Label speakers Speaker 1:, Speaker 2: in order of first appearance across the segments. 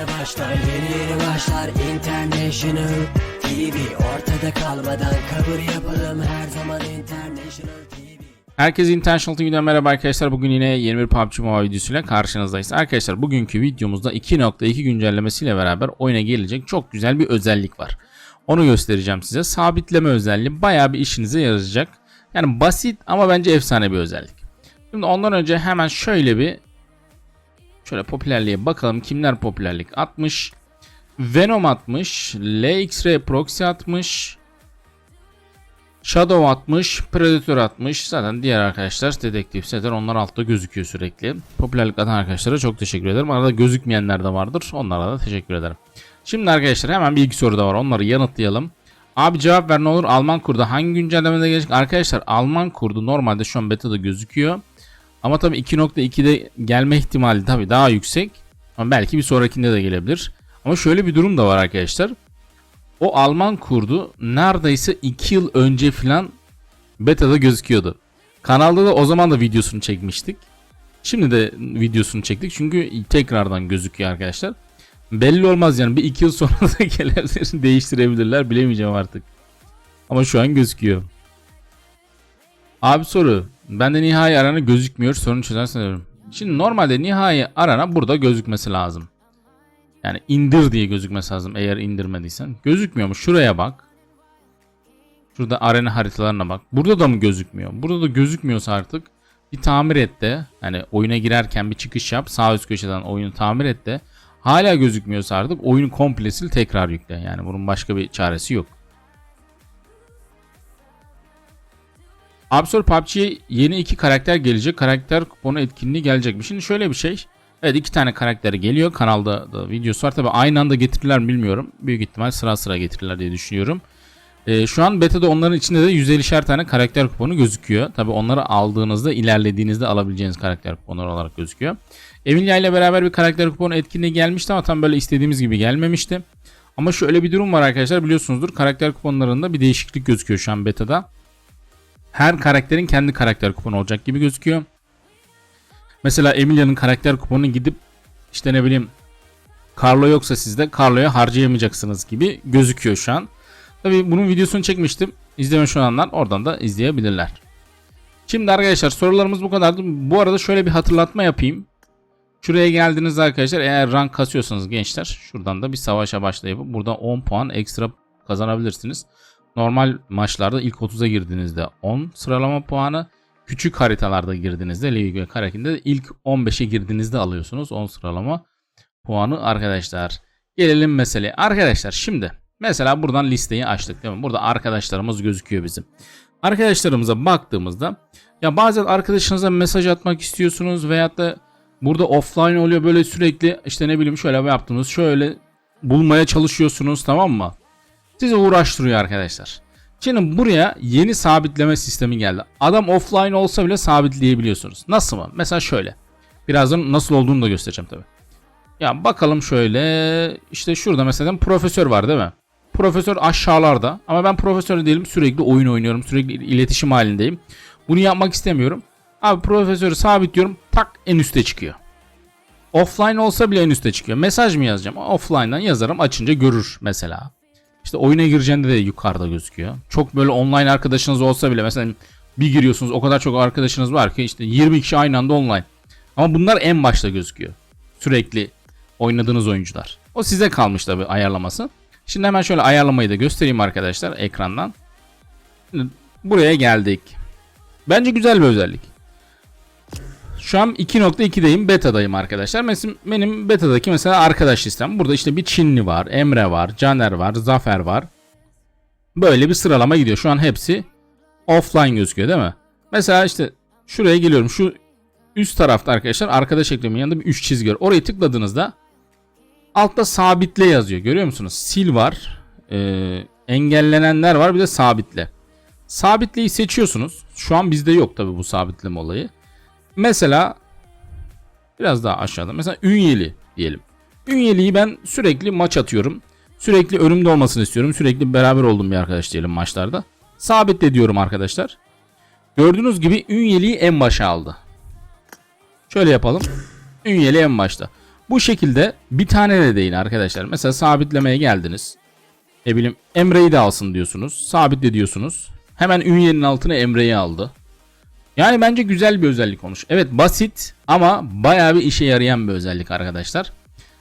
Speaker 1: yeni başlar Yeni yeni başlar International TV Ortada kalmadan kabul yapalım Her zaman International TV
Speaker 2: Herkese Intentional TV'den merhaba arkadaşlar. Bugün yine yeni bir PUBG Mobile videosuyla karşınızdayız. Arkadaşlar bugünkü videomuzda 2.2 güncellemesiyle beraber oyuna gelecek çok güzel bir özellik var. Onu göstereceğim size. Sabitleme özelliği bayağı bir işinize yarayacak. Yani basit ama bence efsane bir özellik. Şimdi ondan önce hemen şöyle bir şöyle popülerliğe bakalım. Kimler popülerlik atmış? Venom atmış. LX-Ray Proxy atmış. Shadow atmış, Predator atmış. Zaten diğer arkadaşlar dedektif seter onlar altta gözüküyor sürekli. Popülerlik atan arkadaşlara çok teşekkür ederim. Arada gözükmeyenler de vardır. Onlara da teşekkür ederim. Şimdi arkadaşlar hemen bir iki soru da var. Onları yanıtlayalım. Abi cevap ver ne olur Alman kurdu hangi güncellemede gelecek? Arkadaşlar Alman kurdu normalde şu an beta'da gözüküyor. Ama tabii 2.2'de gelme ihtimali tabii daha yüksek. Ama belki bir sonrakinde de gelebilir. Ama şöyle bir durum da var arkadaşlar. O Alman kurdu neredeyse 2 yıl önce filan beta'da gözüküyordu. Kanalda da o zaman da videosunu çekmiştik. Şimdi de videosunu çektik çünkü tekrardan gözüküyor arkadaşlar. Belli olmaz yani bir iki yıl sonra da gelebilir değiştirebilirler bilemeyeceğim artık. Ama şu an gözüküyor. Abi soru. Bende nihai arana gözükmüyor sorunu çözersen diyorum. Şimdi normalde nihai arana burada gözükmesi lazım. Yani indir diye gözükmesi lazım eğer indirmediysen. Gözükmüyor mu? Şuraya bak. Şurada arena haritalarına bak. Burada da mı gözükmüyor? Burada da gözükmüyorsa artık bir tamir et de hani oyuna girerken bir çıkış yap. Sağ üst köşeden oyunu tamir et de hala gözükmüyorsa artık oyunu komple sil tekrar yükle. Yani bunun başka bir çaresi yok. Absol PUBG'ye yeni iki karakter gelecek. Karakter kuponu etkinliği gelecek mi? Şimdi şöyle bir şey. Evet iki tane karakter geliyor. Kanalda da videosu var. Tabi aynı anda getirirler mi bilmiyorum. Büyük ihtimal sıra sıra getirirler diye düşünüyorum. Ee, şu an beta'da onların içinde de 150'şer tane karakter kuponu gözüküyor. Tabi onları aldığınızda ilerlediğinizde alabileceğiniz karakter kuponları olarak gözüküyor. Emilia ile beraber bir karakter kuponu etkinliği gelmişti ama tam böyle istediğimiz gibi gelmemişti. Ama şöyle bir durum var arkadaşlar biliyorsunuzdur. Karakter kuponlarında bir değişiklik gözüküyor şu an beta'da. Her karakterin kendi karakter kuponu olacak gibi gözüküyor. Mesela Emilia'nın karakter kuponunu gidip işte ne bileyim Carlo yoksa sizde Carlo'ya harcayamayacaksınız gibi gözüküyor şu an. Tabi bunun videosunu çekmiştim. İzlememiş olanlar oradan da izleyebilirler. Şimdi arkadaşlar sorularımız bu kadardı. Bu arada şöyle bir hatırlatma yapayım. Şuraya geldiniz arkadaşlar eğer rank kasıyorsanız gençler şuradan da bir savaşa başlayıp burada 10 puan ekstra kazanabilirsiniz. Normal maçlarda ilk 30'a girdiğinizde 10 sıralama puanı küçük haritalarda girdiğinizde Ligue Karakin'de ilk 15'e girdiğinizde alıyorsunuz 10 sıralama puanı arkadaşlar. Gelelim meseleye. Arkadaşlar şimdi mesela buradan listeyi açtık değil mi? Burada arkadaşlarımız gözüküyor bizim. Arkadaşlarımıza baktığımızda ya bazen arkadaşınıza mesaj atmak istiyorsunuz veyahut da burada offline oluyor böyle sürekli işte ne bileyim şöyle yaptınız şöyle bulmaya çalışıyorsunuz tamam mı? Sizi uğraştırıyor arkadaşlar. Şimdi buraya yeni sabitleme sistemi geldi. Adam offline olsa bile sabitleyebiliyorsunuz. Nasıl mı? Mesela şöyle. Birazdan nasıl olduğunu da göstereceğim tabi. Ya bakalım şöyle. İşte şurada mesela profesör var değil mi? Profesör aşağılarda. Ama ben profesör değilim. Sürekli oyun oynuyorum. Sürekli iletişim halindeyim. Bunu yapmak istemiyorum. Abi profesörü sabitliyorum. Tak en üste çıkıyor. Offline olsa bile en üste çıkıyor. Mesaj mı yazacağım? Offline'dan yazarım. Açınca görür mesela. İşte oyuna gireceğinde de yukarıda gözüküyor. Çok böyle online arkadaşınız olsa bile mesela bir giriyorsunuz o kadar çok arkadaşınız var ki işte 20 kişi aynı anda online. Ama bunlar en başta gözüküyor. Sürekli oynadığınız oyuncular. O size kalmış tabi ayarlaması. Şimdi hemen şöyle ayarlamayı da göstereyim arkadaşlar ekrandan. Şimdi buraya geldik. Bence güzel bir özellik. Şu an 2.2'deyim beta'dayım arkadaşlar. Mesela benim beta'daki mesela arkadaş listem. Burada işte bir Çinli var, Emre var, Caner var, Zafer var. Böyle bir sıralama gidiyor. Şu an hepsi offline gözüküyor değil mi? Mesela işte şuraya geliyorum. Şu üst tarafta arkadaşlar arkadaş eklemenin yanında bir 3 çizgi var. Orayı tıkladığınızda altta sabitle yazıyor. Görüyor musunuz? Sil var. E, engellenenler var. Bir de sabitle. Sabitleyi seçiyorsunuz. Şu an bizde yok tabi bu sabitleme olayı. Mesela biraz daha aşağıda. Mesela ünyeli diyelim. Ünyeliği ben sürekli maç atıyorum. Sürekli önümde olmasını istiyorum. Sürekli beraber olduğum bir arkadaş diyelim maçlarda. Sabitle diyorum arkadaşlar. Gördüğünüz gibi ünyeliği en başa aldı. Şöyle yapalım. Ünyeli en başta. Bu şekilde bir tane de değil arkadaşlar. Mesela sabitlemeye geldiniz. Ne bileyim Emre'yi de alsın diyorsunuz. Sabitle diyorsunuz. Hemen ünyenin altına Emre'yi aldı. Yani bence güzel bir özellik olmuş. Evet basit ama bayağı bir işe yarayan bir özellik arkadaşlar.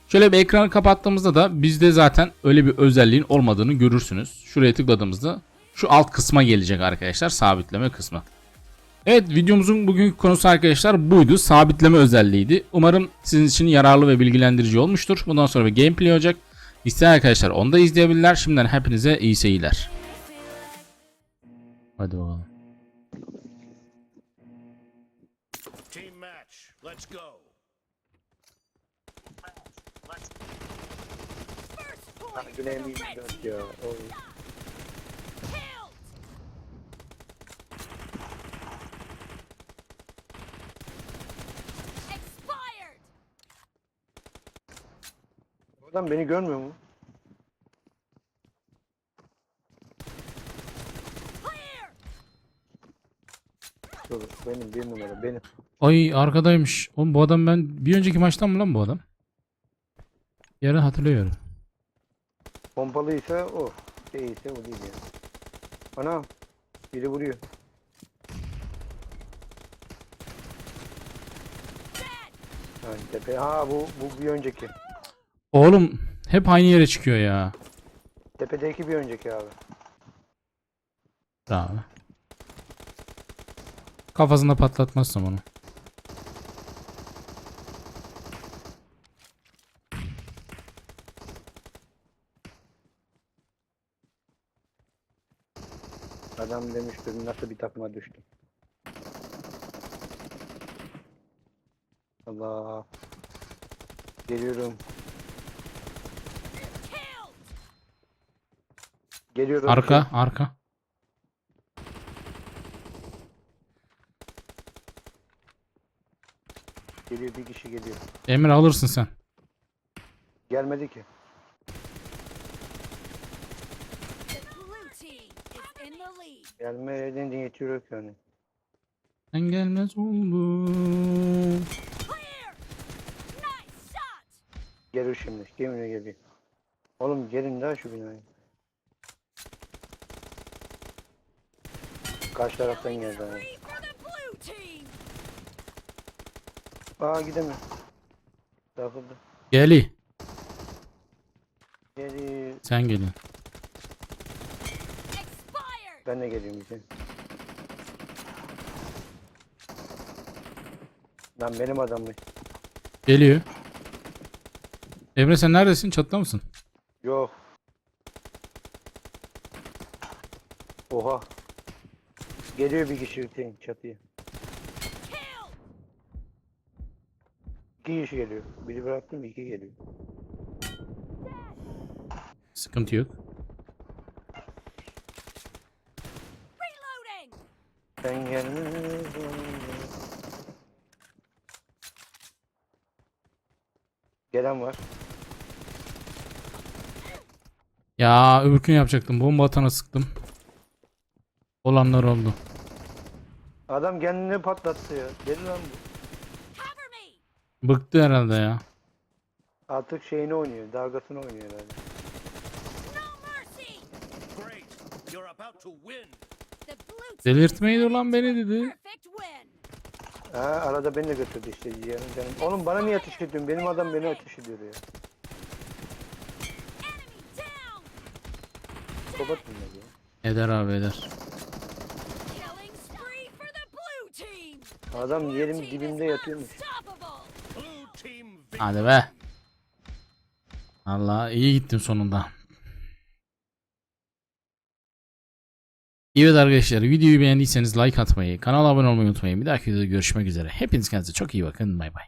Speaker 2: Şöyle bir ekranı kapattığımızda da bizde zaten öyle bir özelliğin olmadığını görürsünüz. Şuraya tıkladığımızda şu alt kısma gelecek arkadaşlar sabitleme kısmı. Evet videomuzun bugünkü konusu arkadaşlar buydu. Sabitleme özelliğiydi. Umarım sizin için yararlı ve bilgilendirici olmuştur. Bundan sonra bir gameplay olacak. İsteyen arkadaşlar onu da izleyebilirler. Şimdiden hepinize iyi seyirler. Hadi bakalım.
Speaker 3: Team match. Let's go.
Speaker 4: Let's go. First point
Speaker 5: ah, Glenny, got your own.
Speaker 4: Adam beni görmüyor mu? Benim bir numara benim.
Speaker 2: Ay arkadaymış. Oğlum bu adam ben bir önceki maçtan mı lan bu adam? Yarın hatırlıyorum.
Speaker 4: Pompalıysa o. Değilse o değil ya. Ana biri vuruyor. Ha, tepe. Ha bu bu bir önceki.
Speaker 2: Oğlum hep aynı yere çıkıyor ya.
Speaker 4: Tepedeki bir önceki abi.
Speaker 2: Tamam. Kafasında patlatmazsam onu.
Speaker 4: Adam demiştir nasıl bir takıma düştüm. Allah. Geliyorum. Geliyorum.
Speaker 2: Arka, arka.
Speaker 4: Geliyor bir kişi geliyor.
Speaker 2: Emre alırsın sen.
Speaker 4: Gelmedi ki.
Speaker 5: The blue team is in the lead.
Speaker 4: Gelme edince yetiyor yok yani.
Speaker 2: Sen gelmez oldu.
Speaker 4: Gelir şimdi. Gemine geliyor. Oğlum gelin daha şu binaya. Karşı taraftan geldi. abi. Aa gidemiyor. Takıldı.
Speaker 2: Geli.
Speaker 4: Geri.
Speaker 2: Sen gelin.
Speaker 5: Expired!
Speaker 4: Ben de geliyorum bize. Lan benim adamım.
Speaker 2: Geliyor. Emre sen neredesin? Çatıda mısın?
Speaker 4: Yok. Oha. Geliyor bir kişi Hüseyin çatıya. İki kişi geliyor. Biri bıraktım iki geliyor.
Speaker 2: Sıkıntı yok.
Speaker 5: Reloading!
Speaker 4: Sen gelme. Gelen var.
Speaker 2: Ya öbürkünü yapacaktım. Bomba atana sıktım. Olanlar oldu.
Speaker 4: Adam kendini patlattı ya. Deli lan bu.
Speaker 2: Bıktı herhalde ya.
Speaker 4: Artık şeyini oynuyor. Dalgasını oynuyor herhalde.
Speaker 5: No mercy!
Speaker 3: Great. You're about to win.
Speaker 5: The blue team
Speaker 2: Delirtmeyin ulan beni dedi.
Speaker 4: Ha, arada beni de götürdü işte canım canım. Oğlum bana niye ateş ediyorsun? Benim adam beni ateş ediyor ya. Sobat mı ya?
Speaker 2: Eder abi eder.
Speaker 4: Adam yerim dibimde yatıyormuş.
Speaker 2: Hadi be. Allah iyi gittim sonunda. Evet arkadaşlar videoyu beğendiyseniz like atmayı, kanala abone olmayı unutmayın. Bir dahaki videoda görüşmek üzere. Hepiniz kendinize çok iyi bakın. Bay bay.